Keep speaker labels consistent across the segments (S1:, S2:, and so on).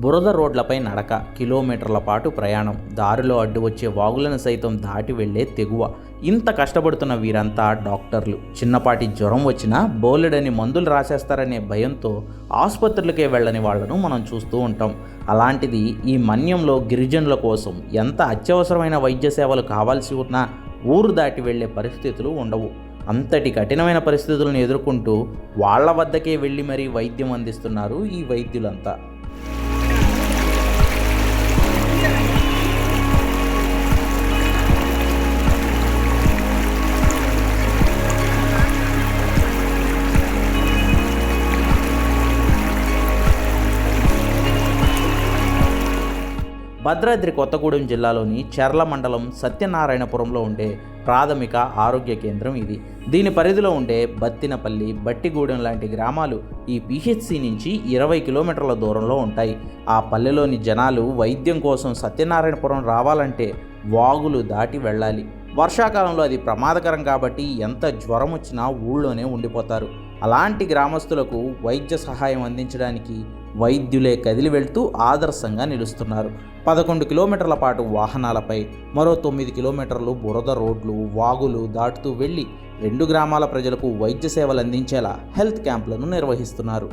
S1: బురద రోడ్లపై నడక కిలోమీటర్ల పాటు ప్రయాణం. దారిలో అడ్డు వచ్చే వాగులను సైతం దాటి వెళ్ళే తెగువ. ఇంత కష్టపడుతున్న వీరంతా డాక్టర్లు. చిన్నపాటి జ్వరం వచ్చినా బోలెడని మందులు రాసేస్తారనే భయంతో ఆసుపత్రులకే వెళ్ళని వాళ్ళను మనం చూస్తూ ఉంటాం. అలాంటిది ఈ మన్యంలో గిరిజనుల కోసం ఎంత అత్యవసరమైన వైద్య సేవలు కావాల్సి ఉన్నా ఊరు దాటి వెళ్ళే పరిస్థితులు ఉండవు. అంతటి కఠినమైన పరిస్థితులను ఎదుర్కొంటూ వాళ్ళ వద్దకే వెళ్ళి మరీ వైద్యం అందిస్తున్నారు ఈ వైద్యులంతా. భద్రాద్రి కొత్తగూడెం జిల్లాలోని చెర్ల మండలం సత్యనారాయణపురంలో ఉండే ప్రాథమిక ఆరోగ్య కేంద్రం ఇది. దీని పరిధిలో ఉండే బత్తినపల్లి బట్టిగూడెం లాంటి గ్రామాలు ఈ పిహెచ్సి నుంచి ఇరవై కిలోమీటర్ల దూరంలో ఉంటాయి. ఆ పల్లెలోని జనాలు వైద్యం కోసం సత్యనారాయణపురం రావాలంటే వాగులు దాటి వెళ్ళాలి. వర్షాకాలంలో అది ప్రమాదకరం కాబట్టి ఎంత జ్వరం వచ్చినా ఊళ్ళోనే ఉండిపోతారు. అలాంటి గ్రామస్తులకు వైద్య సహాయం అందించడానికి వైద్యులే కదిలి వెళ్తూ ఆదర్శంగా నిలుస్తున్నారు. పదకొండు కిలోమీటర్ల పాటు వాహనాలపై మరో తొమ్మిది కిలోమీటర్లు బురద రోడ్లు వాగులు దాటుతూ వెళ్ళి రెండు గ్రామాల ప్రజలకు వైద్య సేవలు అందించేలా హెల్త్ క్యాంపులను నిర్వహిస్తున్నారు.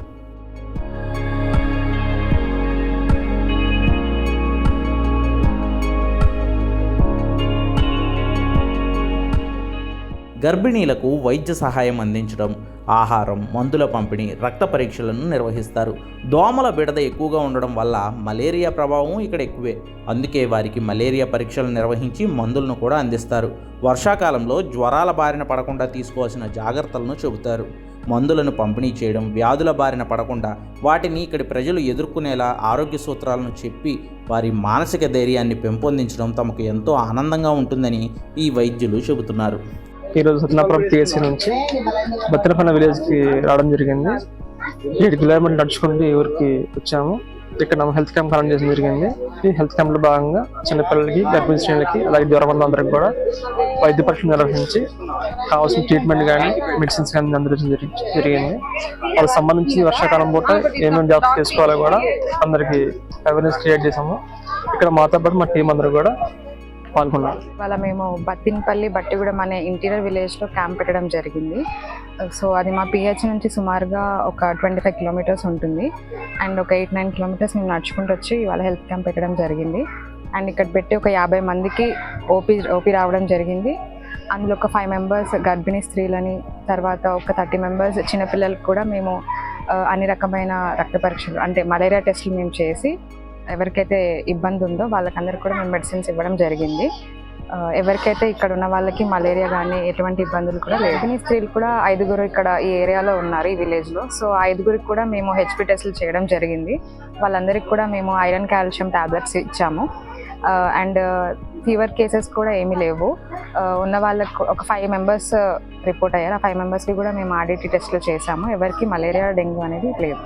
S1: గర్భిణీలకు వైద్య సహాయం అందించడం ఆహారం మందుల పంపిణీ రక్త పరీక్షలను నిర్వహిస్తారు. దోమల బిడద ఎక్కువగా ఉండడం వల్ల మలేరియా ప్రభావం ఇక్కడ ఎక్కువే. అందుకే వారికి మలేరియా పరీక్షలు నిర్వహించి మందులను కూడా అందిస్తారు. వర్షాకాలంలో జ్వరాల బారిన పడకుండా తీసుకోవాల్సిన జాగ్రత్తలను చెబుతారు. మందులను పంపిణీ చేయడం వ్యాధుల బారిన పడకుండా వాటిని ఇక్కడి ప్రజలు ఎదుర్కొనేలా ఆరోగ్య సూత్రాలను చెప్పి వారి మానసిక ధైర్యాన్ని పెంపొందించడం తమకు ఎంతో ఆనందంగా ఉంటుందని ఈ వైద్యులు చెబుతున్నారు.
S2: ఈరోజు సత్నాపురం పిఎస్సీ నుంచి బత్తరపన్న విలేజ్కి రావడం జరిగింది. ఏడు కిలోమీటర్లు నడుచుకుంటూ ఊరికి వచ్చాము. ఇక్కడ మనం హెల్త్ క్యాంప్ కండక్ట్ చేయడం జరిగింది. ఈ హెల్త్ క్యాంప్లో భాగంగా చిన్నపిల్లలకి గర్భిణీ స్త్రీలకి అలాగే జ్వరమందరికి కూడా వైద్య పరీక్షలు నిర్వహించి కావాల్సిన ట్రీట్మెంట్ కానీ మెడిసిన్స్ కానీ అందరికీ జరిగింది. వాళ్ళకి సంబంధించి వర్షాకాలం పూట ఏమేమి జాబ్స్ చేసుకోవాలో కూడా అందరికి అవేర్నెస్ క్రియేట్ చేసాము ఇక్కడ మాతో పాటు మా టీం అందరూ కూడా పాల్గొన్నారు
S3: ఇవాళ మేము బత్తినపల్లి బట్టిగూడెం అనే ఇంటీరియర్ విలేజ్లో క్యాంప్ పెట్టడం జరిగింది. సో అది మా పిహెచ్ నుంచి సుమారుగా ఒక ట్వంటీ ఫైవ్ కిలోమీటర్స్ ఉంటుంది. అండ్ ఒక ఎయిట్ నైన్ కిలోమీటర్స్ మేము నడుచుకుంటూ వచ్చి ఇవాళ హెల్త్ క్యాంప్ పెట్టడం జరిగింది. అండ్ ఇక్కడ పెట్టి ఒక యాభై మందికి ఓపీ ఓపీ రావడం జరిగింది. అందులో ఒక ఫైవ్ మెంబర్స్ గర్భిణీ స్త్రీలని తర్వాత ఒక థర్టీ మెంబర్స్ చిన్నపిల్లలకు కూడా మేము అన్ని రకమైన రక్త పరీక్షలు అంటే మలేరియా టెస్టులు మేము చేసి ఎవరికైతే ఇబ్బంది ఉందో వాళ్ళకందరికీ కూడా మేము మెడిసిన్స్ ఇవ్వడం జరిగింది. ఎవరికైతే ఇక్కడ ఉన్న వాళ్ళకి మలేరియా కానీ ఎటువంటి ఇబ్బందులు కూడా లేదు. ఈ స్త్రీలు కూడా ఐదుగురు ఇక్కడ ఈ ఏరియాలో ఉన్నారు ఈ విలేజ్లో. సో ఐదుగురికి కూడా మేము హెచ్పి టెస్ట్లు చేయడం జరిగింది. వాళ్ళందరికీ కూడా మేము ఐరన్ కాల్షియం టాబ్లెట్స్ ఇచ్చాము. అండ్ ఫీవర్ కేసెస్ కూడా ఏమీ లేవు. ఉన్న వాళ్ళకు ఒక ఫైవ్ మెంబర్స్ రిపోర్ట్ అయ్యారు. ఆ ఫైవ్ మెంబర్స్కి కూడా మేము ఆర్డిటీ టెస్ట్లు చేసాము ఎవరికి మలేరియా డెంగ్యూ అనేది లేదు.